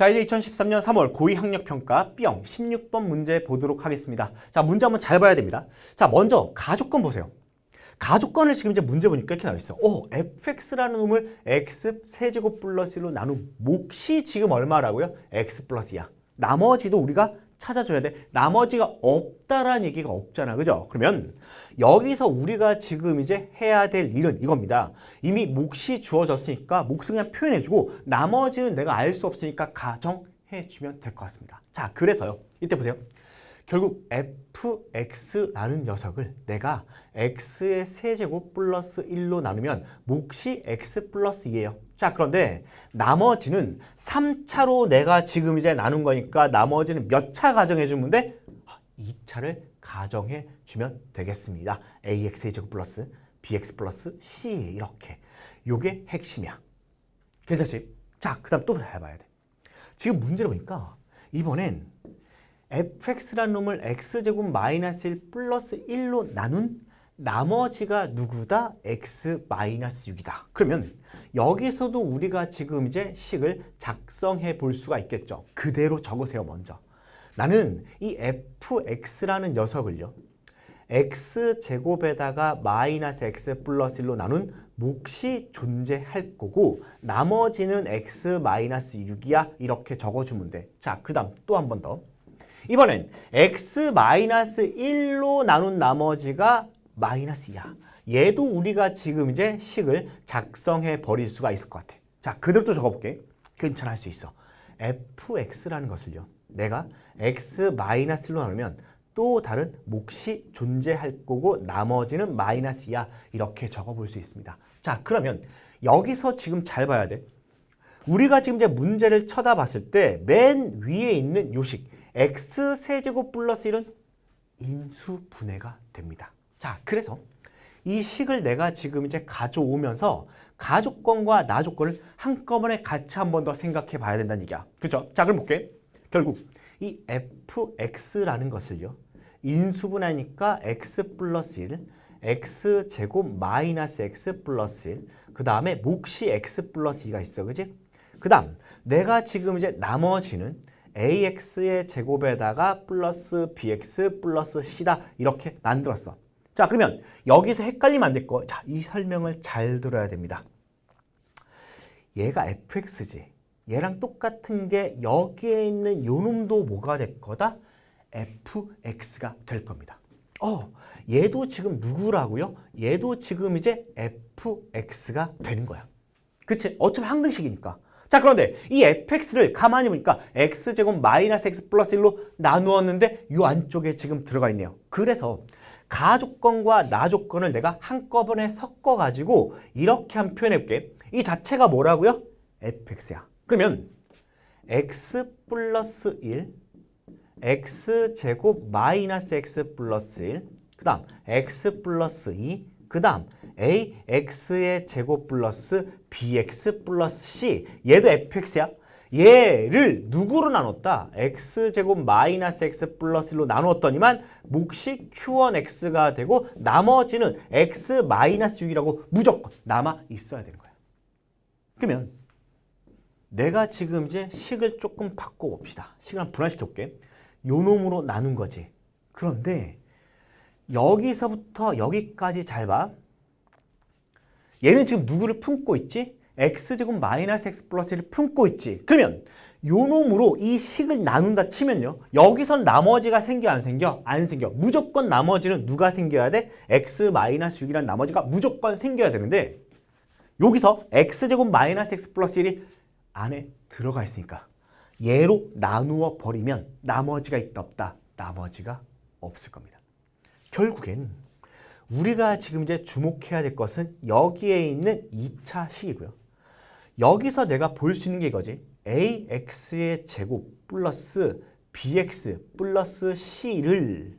자 이제 2013년 3월 고위학력평가 B형 16번 문제 보도록 하겠습니다. 자 문제 한번 잘 봐야 됩니다. 자 먼저 가족권 보세요. 가족권을 지금 이제 문제 보니까 이렇게 나와 있어. 오, fx라는 놈을 x 세제곱 플러스 1로 나눈 몫이 지금 얼마라고요? x 플러스 2야. 나머지도 우리가 찾아줘야 돼. 나머지가 없다라는 얘기가 없잖아. 그죠? 그러면 여기서 우리가 지금 이제 해야 될 일은 이겁니다. 이미 몫이 주어졌으니까 몫은 그냥 표현해주고 나머지는 내가 알 수 없으니까 가정해주면 될 것 같습니다. 자, 그래서요. 이때 보세요. 결국 fx라는 녀석을 내가 x의 세제곱 플러스 1로 나누면 몫이 x 플러스 2예요. 자 그런데 나머지는 3차로 내가 지금 이제 나눈 거니까 나머지는 몇 차 가정해 주면 돼? 2차를 가정해 주면 되겠습니다. ax의 제곱 플러스 bx 플러스 c 이렇게 요게 핵심이야. 괜찮지? 자, 그 다음 또 해봐야 돼. 지금 문제를 보니까 이번엔 fx라는 놈을 x제곱 마이너스 1 플러스 1로 나눈 나머지가 누구다? x 마이너스 6이다. 그러면 여기서도 우리가 지금 이제 식을 작성해 볼 수가 있겠죠. 그대로 적으세요, 먼저. 나는 이 fx라는 녀석을요. x제곱에다가 마이너스 x 플러스 1로 나눈 몫이 존재할 거고 나머지는 x 마이너스 6이야 이렇게 적어주면 돼. 자, 그 다음 또 한 번 더. 이번엔 x 마이너스 1로 나눈 나머지가 마이너스 2야. 얘도 우리가 지금 이제 식을 작성해 버릴 수가 있을 것 같아. 자, 그대로 또 적어볼게. 괜찮아 할 수 있어. fx라는 것을요. 내가 x 마이너스로 나누면 또 다른 몫이 존재할 거고 나머지는 마이너스 2야. 이렇게 적어볼 수 있습니다. 자, 그러면 여기서 지금 잘 봐야 돼. 우리가 지금 이제 문제를 쳐다봤을 때 맨 위에 있는 요식 x 세제곱 플러스 1은 인수분해가 됩니다. 자, 그래서 이 식을 내가 지금 이제 가져오면서 가족권과 나족권을 한꺼번에 같이 한 번 더 생각해 봐야 된다는 얘기야. 그죠? 자, 그럼 볼게. 결국 이 fx라는 것을요. 인수분해니까 x 플러스 1, x 제곱 마이너스 x 플러스 1, 그 다음에 몫이 x 플러스 2가 있어. 그지? 그 다음 내가 지금 이제 나머지는 ax의 제곱에다가 플러스 bx 플러스 c다 이렇게 만들었어. 자 그러면 여기서 헷갈리면 안 될 거. 자, 이 설명을 잘 들어야 됩니다. 얘가 fx지. 얘랑 똑같은 게 여기에 있는 요 놈도 뭐가 될 거다? fx가 될 겁니다. 어, 얘도 지금 누구라고요? 얘도 지금 이제 fx가 되는 거야. 그치? 어차피 항등식이니까. 자 그런데 이 fx를 가만히 보니까 x제곱 마이너스 x 플러스 1로 나누었는데 이 안쪽에 지금 들어가 있네요. 그래서 가족권과 나족권을 내가 한꺼번에 섞어가지고 이렇게 한 표현해볼게. 이 자체가 뭐라고요? fx야. 그러면 x 플러스 1, x제곱 마이너스 x 플러스 1, 그 다음 x 플러스 2, 그 다음 ax의 제곱 플러스 bx 플러스 c 얘도 fx야. 얘를 누구로 나눴다? x제곱 마이너스 x 플러스 1로 나누었더니만 몫이 q1x가 되고 나머지는 x 마이너스 6이라고 무조건 남아 있어야 되는 거야. 그러면 내가 지금 이제 식을 조금 바꿔봅시다. 식을 한번 분할시켜 볼게. 요 놈으로 나눈 거지. 그런데 여기서부터 여기까지 잘 봐. 얘는 지금 누구를 품고 있지? x제곱 마이너스 x 플러스 1을 품고 있지. 그러면 요 놈으로 이 식을 나눈다 치면요. 여기선 나머지가 생겨 안 생겨? 안 생겨. 무조건 나머지는 누가 생겨야 돼? x 마이너스 6이라는 나머지가 무조건 생겨야 되는데 여기서 x제곱 마이너스 x 플러스 1이 안에 들어가 있으니까 얘로 나누어 버리면 나머지가 있다 없다? 나머지가 없을 겁니다. 결국엔 우리가 지금 이제 주목해야 될 것은 여기에 있는 2차 식이고요. 여기서 내가 볼 수 있는 게 이거지. ax의 제곱 플러스 bx 플러스 c를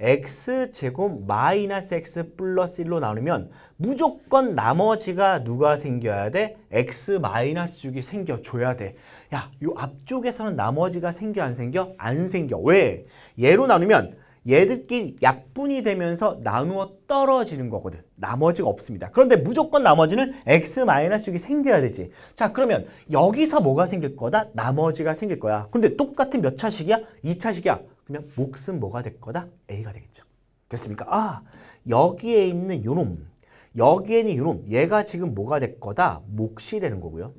x제곱 마이너스 x 플러스 1로 나누면 무조건 나머지가 누가 생겨야 돼? x 마이너스 6이 생겨줘야 돼. 야, 요 앞쪽에서는 나머지가 생겨 안 생겨? 안 생겨. 왜? 얘로 나누면 얘들끼리 약분이 되면서 나누어 떨어지는 거거든. 나머지가 없습니다. 그런데 무조건 나머지는 x-6이 생겨야 되지. 자, 그러면 여기서 뭐가 생길 거다? 나머지가 생길 거야. 근데 똑같은 몇 차식이야? 2차식이야. 그러면 몫은 뭐가 될 거다? a가 되겠죠. 됐습니까? 아, 여기에 있는 요놈, 여기에 있는 요놈, 얘가 지금 뭐가 될 거다? 몫이 되는 거고요.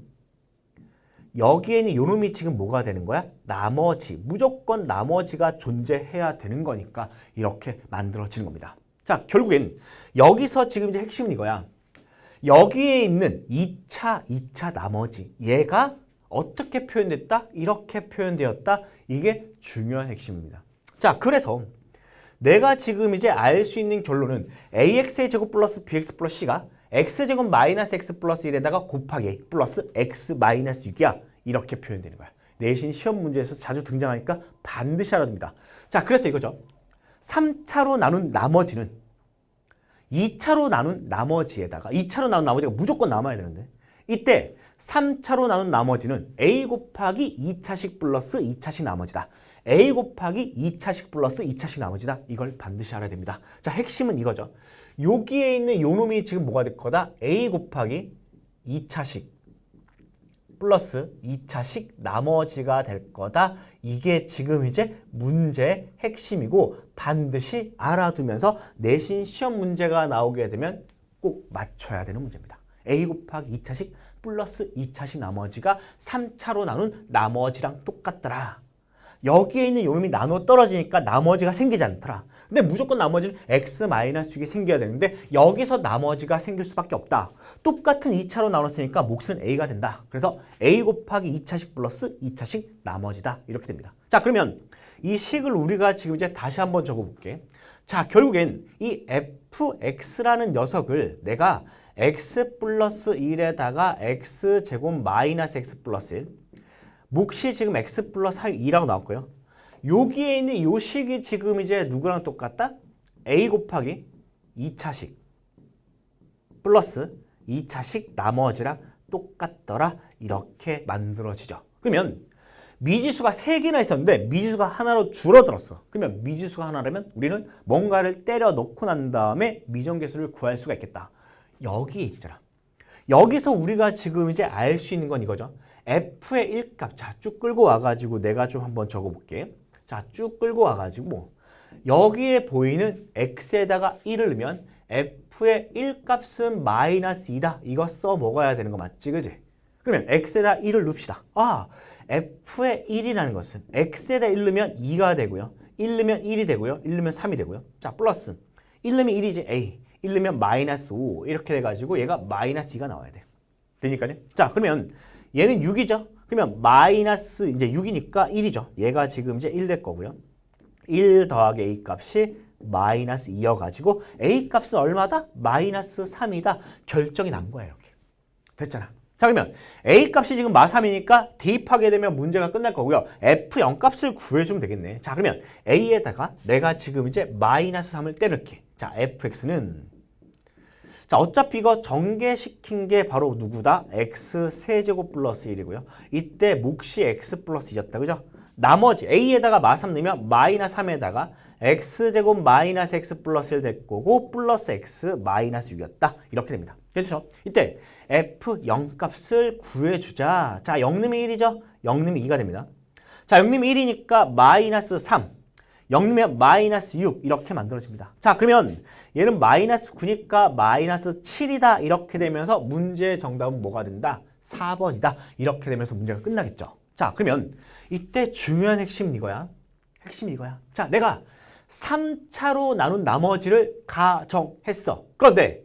여기에 있는 요놈이 지금 뭐가 되는 거야? 나머지, 무조건 나머지가 존재해야 되는 거니까 이렇게 만들어지는 겁니다. 자, 결국엔 여기서 지금 이제 핵심은 이거야. 여기에 있는 2차, 2차 나머지, 얘가 어떻게 표현됐다? 이렇게 표현되었다? 이게 중요한 핵심입니다. 자, 그래서 내가 지금 이제 알 수 있는 결론은 ax의 제곱 플러스 bx 플러스 c가 x제곱 마이너스 x 플러스 1에다가 곱하기 플러스 x 마이너스 6이야. 이렇게 표현되는 거야. 내신 시험 문제에서 자주 등장하니까 반드시 알아야 됩니다. 자, 그래서 이거죠. 3차로 나눈 나머지는 2차로 나눈 나머지에다가 2차로 나눈 나머지가 무조건 남아야 되는데 이때 3차로 나눈 나머지는 a 곱하기 2차식 플러스 2차식 나머지다. a 곱하기 2차식 플러스 2차식 나머지다. 이걸 반드시 알아야 됩니다. 자, 핵심은 이거죠. 여기에 있는 요 놈이 지금 뭐가 될 거다? a 곱하기 2차식 플러스 2차식 나머지가 될 거다. 이게 지금 이제 문제의 핵심이고 반드시 알아두면서 내신 시험 문제가 나오게 되면 꼭 맞춰야 되는 문제입니다. a 곱하기 2차식 플러스 2차식 나머지가 3차로 나눈 나머지랑 똑같더라. 여기에 있는 요놈이 나눠 떨어지니까 나머지가 생기지 않더라. 근데 무조건 나머지는 x-6이 생겨야 되는데 여기서 나머지가 생길 수밖에 없다. 똑같은 2차로 나눴으니까 몫은 a가 된다. 그래서 a 곱하기 2차식 플러스 2차식 나머지다. 이렇게 됩니다. 자 그러면 이 식을 우리가 지금 이제 다시 한번 적어볼게. 자 결국엔 이 fx라는 녀석을 내가 x 플러스 1에다가 x 제곱 마이너스 x 플러스 1 몫이 지금 x 플러스 2라고 나왔고요. 여기에 있는 요 식이 지금 이제 누구랑 똑같다? a 곱하기 2차식 플러스 2차식 나머지랑 똑같더라. 이렇게 만들어지죠. 그러면 미지수가 3개나 있었는데 미지수가 하나로 줄어들었어. 그러면 미지수가 하나라면 우리는 뭔가를 때려 넣고 난 다음에 미정계수를 구할 수가 있겠다. 여기 있잖아. 여기서 우리가 지금 이제 알 수 있는 건 이거죠. f의 1값. 자, 쭉 끌고 와가지고 내가 좀 한번 적어볼게. 자, 쭉 끌고 와가지고 여기에 보이는 x에다가 1을 넣으면 f의 1값은 마이너스 2다. 이거 써 먹어야 되는 거 맞지, 그지? 그러면 x에다 1을 넣읍시다. 아, f의 1이라는 것은 x에다 1 넣으면 2가 되고요. 1 넣으면 1이 되고요. 1 넣으면 3이 되고요. 자, 플러스 1 넣으면 1이지, a. 1 넣으면 마이너스 5 이렇게 돼가지고 얘가 마이너스 2가 나와야 돼. 되니까요? 자, 그러면 얘는 6이죠? 그러면 마이너스 이제 6이니까 1이죠. 얘가 지금 이제 1 될 거고요. 1 더하기 a 값이 마이너스 2여가지고 a 값은 얼마다? 마이너스 3이다. 결정이 난 거야 이렇게. 됐잖아. 자 그러면 a 값이 지금 마3이니까 대입하게 되면 문제가 끝날 거고요. f 0 값을 구해주면 되겠네. 자 그러면 a에다가 내가 지금 이제 마이너스 3을 때릴게. 자 fx는 자 어차피 이거 전개시킨 게 바로 누구다? x 세제곱 플러스 1이고요. 이때 몫이 x 플러스 2였다. 그죠? 나머지 a에다가 마3 넣으면 마이너스 3에다가 x제곱 마이너스 x 플러스 1 될 거고 플러스 x 마이너스 6이었다. 이렇게 됩니다. 그렇죠? 이때 f 0 값을 구해주자. 자 0놈이 1이죠? 0놈이 2가 됩니다. 자 0놈이 1이니까 마이너스 3 0면 마이너스 6 이렇게 만들어집니다. 자 그러면 얘는 마이너스 9니까 마이너스 7이다 이렇게 되면서 문제의 정답은 뭐가 된다? 4번이다 이렇게 되면서 문제가 끝나겠죠. 자 그러면 이때 중요한 핵심은 이거야. 핵심이 이거야. 자 내가 3차로 나눈 나머지를 가정했어. 그런데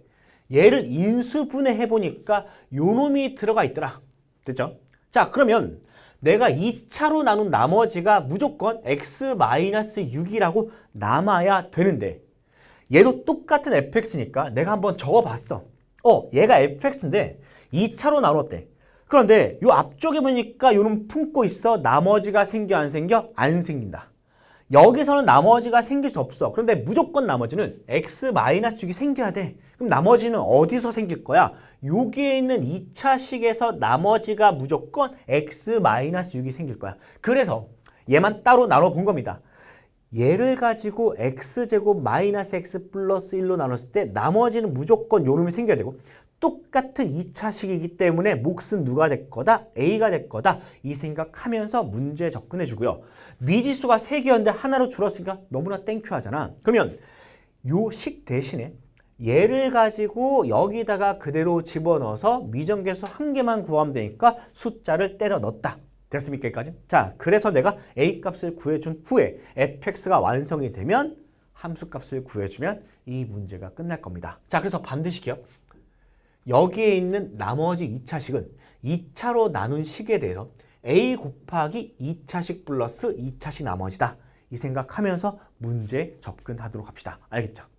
얘를 인수분해해 보니까 요놈이 들어가 있더라. 됐죠? 자 그러면 내가 2차로 나눈 나머지가 무조건 x-6이라고 남아야 되는데 얘도 똑같은 fx니까 내가 한번 적어봤어. 어, 얘가 fx인데 2차로 나눴대. 그런데 요 앞쪽에 보니까 요놈 품고 있어. 나머지가 생겨 안 생겨? 안 생긴다. 여기서는 나머지가 생길 수 없어. 그런데 무조건 나머지는 x-6이 생겨야 돼. 그럼 나머지는 어디서 생길 거야? 여기에 있는 2차식에서 나머지가 무조건 x-6이 생길 거야. 그래서 얘만 따로 나눠 본 겁니다. 얘를 가지고 x제곱 마이너스 x 플러스 1로 나눴을 때 나머지는 무조건 요놈이 생겨야 되고 똑같은 2차식이기 때문에 몫은 누가 될 거다? A가 될 거다. 이 생각하면서 문제 접근해 주고요. 미지수가 3개였는데 하나로 줄었으니까 너무나 땡큐 하잖아. 그러면 요 식 대신에 얘를 가지고 여기다가 그대로 집어넣어서 미정계수 한 개만 구하면 되니까 숫자를 때려 넣었다. 됐습니까? 여기까지? 자, 그래서 내가 A 값을 구해준 후에 fx가 완성이 되면 함수 값을 구해주면 이 문제가 끝날 겁니다. 자, 그래서 반드시 기억. 여기에 있는 나머지 2차식은 2차로 나눈 식에 대해서 a 곱하기 2차식 플러스 2차식 나머지다. 이 생각하면서 문제 접근하도록 합시다. 알겠죠?